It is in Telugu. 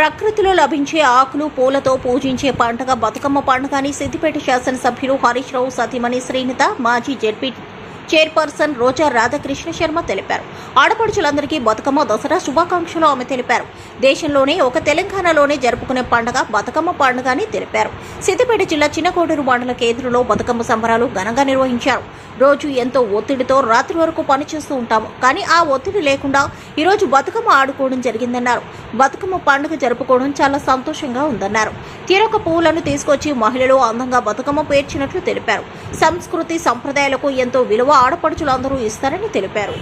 ప్రకృతిలో లభించే ఆకులు పూలతో పూజించే పండుగ బతుకమ్మ పండుగ అని సిద్దిపేట శాసనసభ్యులు హరీష్ రావు సతీమణి శ్రీనిత మాజీ జెడ్పీ చైర్పర్సన్ రోజా రాధాకృష్ణ శర్మ తెలిపారు. ఆడపడుచులందరికీ బతుకమ్మ దసరా శుభాకాంక్షలు ఆమె తెలిపారు. దేశంలోనే ఒక తెలంగాణలోనే జరుపుకునే పండుగ బతుకమ్మ పండుగ అని తెలిపారు. సిద్దిపేట జిల్లా చిన్నకోడూరు మండల కేంద్రంలో బతుకమ్మ సంబరాలు ఘనంగా నిర్వహించారు. రోజు ఎంతో ఒత్తిడితో రాత్రి వరకు పనిచేస్తూ ఉంటాము కానీ ఆ ఒత్తిడి లేకుండా ఈరోజు బతుకమ్మ ఆడుకోవడం జరిగిందన్నారు. బతుకమ్మ పండుగ జరుపుకోవడం చాలా సంతోషంగా ఉందన్నారు. తీరొక పువ్వులను తీసుకొచ్చి మహిళలు అందంగా బతుకమ్మ పేర్చినట్లు తెలిపారు. సంస్కృతి సంప్రదాయాలకు ఎంతో విలువ ఆడపడుచులందరూ ఇస్తారని తెలిపారు.